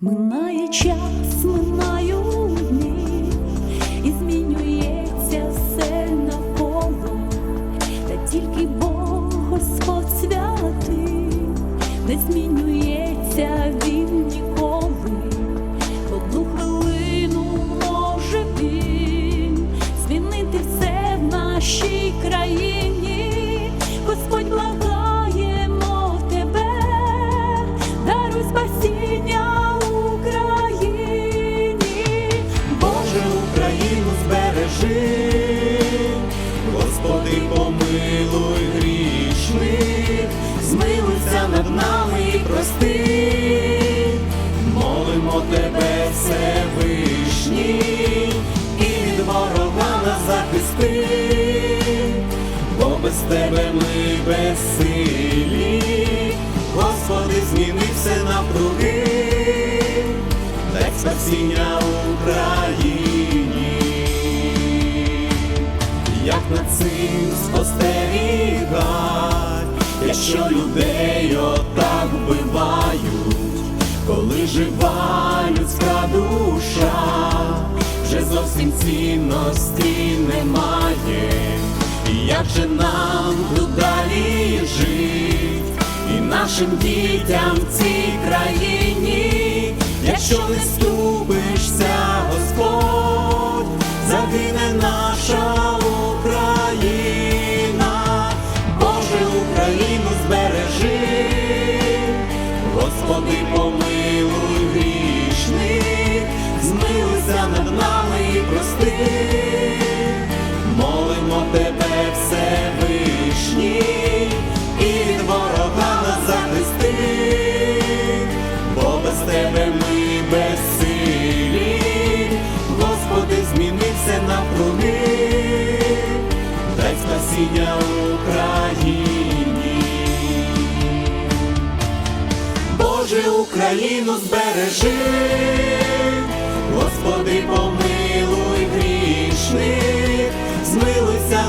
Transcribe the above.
Минає час, минають Всевишній, і від ворога нас захисти, бо без тебе ми безсилі, Господи, зміни все навкруги. Дай спасіння Україні, як над цим спостерігать, якщо людей зовсім цінності немає, і як же нам тут далі жить? і нашим дітям в цій країні, якщо не ступишся, Господь, загине наша Україна, Боже, Україну збережи, Господи, помилуй грішних, змилуйся над нами молимо тебе, Всевишній, і від нас захисти, бо без тебе ми безсилі, Господи, зміни все навкруги, дай спасіння Україні. Боже, Україну збережи, Господи, помилуй